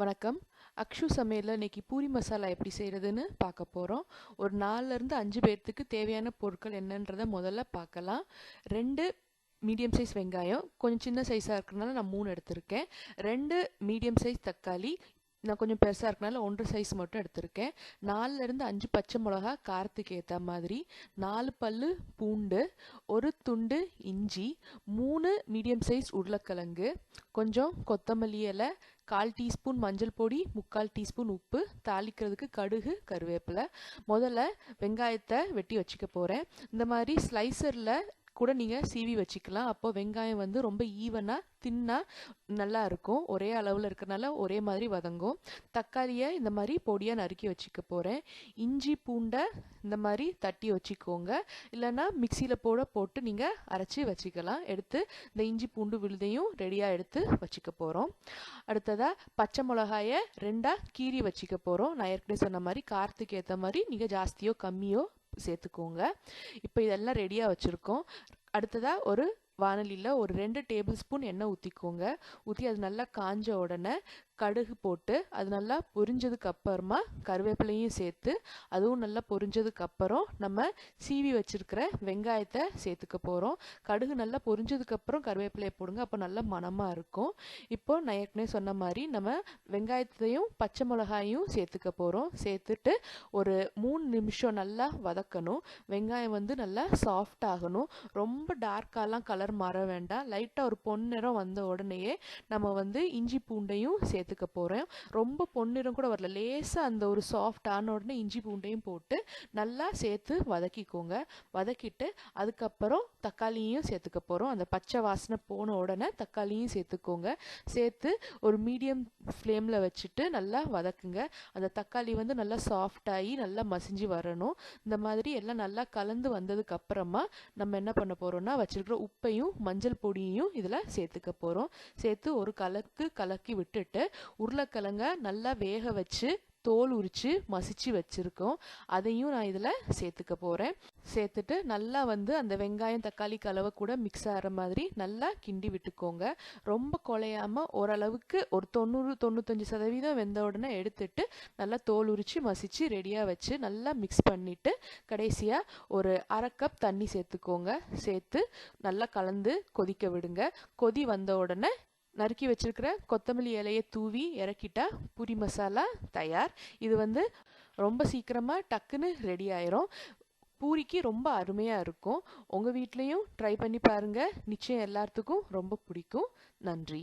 வணக்கம். அக்ஷு சமையலில் இன்னைக்கு பூரி மசாலா எப்படி செய்கிறதுன்னு பார்க்க போகிறோம் ஒரு நாலுலேருந்து அஞ்சு பேர்த்துக்கு தேவையான பொருட்கள் என்னன்றதை முதல்ல பார்க்கலாம். ரெண்டு மீடியம் சைஸ் வெங்காயம். கொஞ்சம் சின்ன சைஸாக இருக்கிறனால நான் மூணு எடுத்திருக்கேன். ரெண்டு மீடியம் சைஸ் தக்காளி. நான் கொஞ்சம் பெருசாக இருக்கனால ஒன்று சைஸ் மட்டும் எடுத்திருக்கேன். நாலுலேருந்து அஞ்சு பச்சை மிளகா காரத்துக்கு ஏற்ற மாதிரி நாலு பல் பூண்டு ஒரு துண்டு இஞ்சி மூணு மீடியம் சைஸ் உருளைக்கிழங்கு கொஞ்சம் கொத்தமல்லி இலை கால் டீஸ்பூன் மஞ்சள் பொடி முக்கால் டீஸ்பூன் உப்பு தாளிக்கிறதுக்கு கடுகு கருவேப்பிலை. முதல்ல வெங்காயத்தை வெட்டி வச்சுக்க போகிறேன் இந்த மாதிரி ஸ்லைசரில் கூட நீங்கள் சீவி வச்சுக்கலாம். அப்போ வெங்காயம் வந்து ரொம்ப ஈவனாக தின்னாக நல்லா இருக்கும். ஒரே அளவில் இருக்கிறனால ஒரே மாதிரி வதங்கும். தக்காளியை இந்த மாதிரி பொடியாக நறுக்கி வச்சுக்க போகிறேன் இஞ்சி பூண்டை இந்த மாதிரி தட்டி வச்சுக்கோங்க. இல்லைன்னா மிக்சியில் போட போட்டு நீங்கள் அரைச்சி வச்சுக்கலாம். எடுத்து இந்த இஞ்சி பூண்டு விழுதையும் ரெடியாக எடுத்து வச்சுக்க போகிறோம் அடுத்ததாக பச்சை மிளகாயை ரெண்டாக கீறி வச்சுக்க போகிறோம் நான் ஏற்கனவே சொன்ன மாதிரி காரத்துக்கு ஏற்ற மாதிரி நீங்கள் ஜாஸ்தியோ கம்மியோ சேர்த்துக்கோங்க. இப்போ இதெல்லாம் ரெடியாக வச்சுருக்கோம். அடுத்ததாக ஒரு வானலியில் ஒரு ரெண்டு டேபிள் ஸ்பூன் எண்ணெய் ஊற்றிக்கோங்க ஊற்றி அது நல்லா காஞ்ச உடனே கடுகு போட்டு அது நல்லா பொரிஞ்சதுக்கு அப்புறமா கருவேப்பிலையும் சேர்த்து அதுவும் நல்லா பொரிஞ்சதுக்கு அப்புறம் நம்ம சீவி வச்சிருக்கிற வெங்காயத்தை சேர்த்துக்க போகிறோம் கடுகு நல்லா பொரிஞ்சதுக்கு அப்புறம் கருவேப்பிலையை போடுங்க அப்போ நல்லா மணமாக இருக்கும். இப்போ நான் ஏற்கனவே சொன்ன மாதிரி நம்ம வெங்காயத்தையும் பச்சை மிளகாயும் சேர்த்துக்க போகிறோம் சேர்த்துட்டு ஒரு மூணு நிமிஷம் நல்லா வதக்கணும். வெங்காயம் வந்து நல்லா சாஃப்ட் ஆகணும். ரொம்ப டார்க்காலாம் கலர் மாற வேண்டாம். லைட்டாக ஒரு பொன்னிறம் வந்த உடனேயே நம்ம வந்து இஞ்சி பூண்டையும் சேர்த்து சேர்த்துக்க போகிறோம் ரொம்ப பொன்னிறம் கூட வரல. லேசாக அந்த ஒரு சாஃப்ட் ஆன உடனே இஞ்சி பூண்டையும் போட்டு நல்லா சேர்த்து வதக்கிக்கோங்க. வதக்கிட்டு அதுக்கப்புறம் தக்காளியும் சேர்த்துக்க போகிறோம் அந்த பச்சை வாசனை போன உடனே தக்காளியும் சேர்த்துக்கோங்க. சேர்த்து ஒரு மீடியம் ஃப்ளேமில் வச்சுட்டு நல்லா வதக்குங்க. அந்த தக்காளி வந்து நல்லா சாஃப்டாகி நல்லா மசிஞ்சு வரணும். இந்த மாதிரி எல்லாம் நல்லா கலந்து வந்ததுக்கப்புறமா நம்ம என்ன பண்ண போகிறோம்னா வச்சுருக்கிற உப்பையும் மஞ்சள் பொடியையும் இதில் சேர்த்துக்க போகிறோம் சேர்த்து ஒரு கலக்கு கலக்கி விட்டுட்டு உருளைக்கிழங்க நல்லா வேக வச்சு தோல் உரித்து மசிச்சு வச்சுருக்கோம். அதையும் நான் இதில் சேர்த்துக்க போகிறேன் சேர்த்துட்டு நல்லா வந்து அந்த வெங்காயம் தக்காளி கலவை கூட மிக்ஸ் ஆகிற மாதிரி நல்லா கிண்டி விட்டுக்கோங்க. ரொம்ப குலையாமல் ஓரளவுக்கு ஒரு தொண்ணூறு தொண்ணூத்தஞ்சு சதவீதம் வெந்த உடனே எடுத்துட்டு நல்லா தோல் உரித்து மசிச்சு ரெடியாக வச்சு நல்லா மிக்ஸ் பண்ணிவிட்டு கடைசியாக ஒரு அரை கப் தண்ணி சேர்த்துக்கோங்க. சேர்த்து நல்லா கலந்து கொதிக்க விடுங்க. கொதி வந்த உடனே நறுக்கி வச்சிருக்கிற கொத்தமல்லி இலையை தூவி இறக்கிட்டால் பூரி மசாலா தயார். இது வந்து ரொம்ப சீக்கிரமாக டக்குன்னு ரெடி ஆயிரும். பூரிக்கு ரொம்ப அருமையாக இருக்கும். உங்கள் வீட்லேயும் ட்ரை பண்ணி பாருங்கள் நிச்சயம் எல்லாத்துக்கும் ரொம்ப பிடிக்கும். நன்றி.